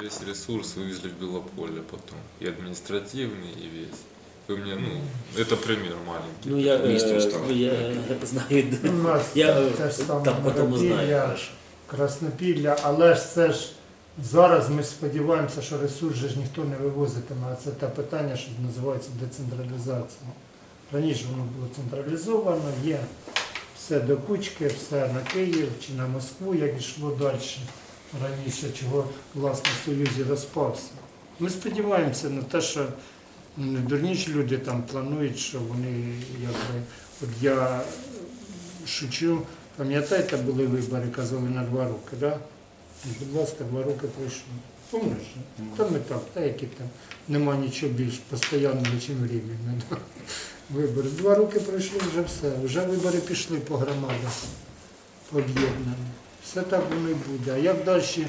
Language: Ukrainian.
весь ресурс вывезли в Белополе потом. И административный, и весь. Вы мне, ну, это пример маленький. Ну я, Місто е, стало. я знаю, У нас я е, те ж саме там потім знаю. Миропілля, хорошо. Краснопілля, але ж це ж зараз ми сподіваємося, що ресурс же ж ніхто не вивозитиме, а це те питання, що називається децентралізація. Раніше воно було централізовано, є все до кучки, все на Київ чи на Москву, як йшло далі раніше, чого власне Союз і розпався. Ми сподіваємося на те, що м, дурніші люди там планують, що вони якби. От я шучу, пам'ятаєте, були вибори, казали на два роки, да? Будь ласка, два роки пройшло. Помниш? Та ми так, та які там нема нічого більш постійного, ніж. Да? Вибори. Два роки пройшли, вже все. Вже вибори пішли по громадах, по об'єднанням. Все так воно і буде. А як далі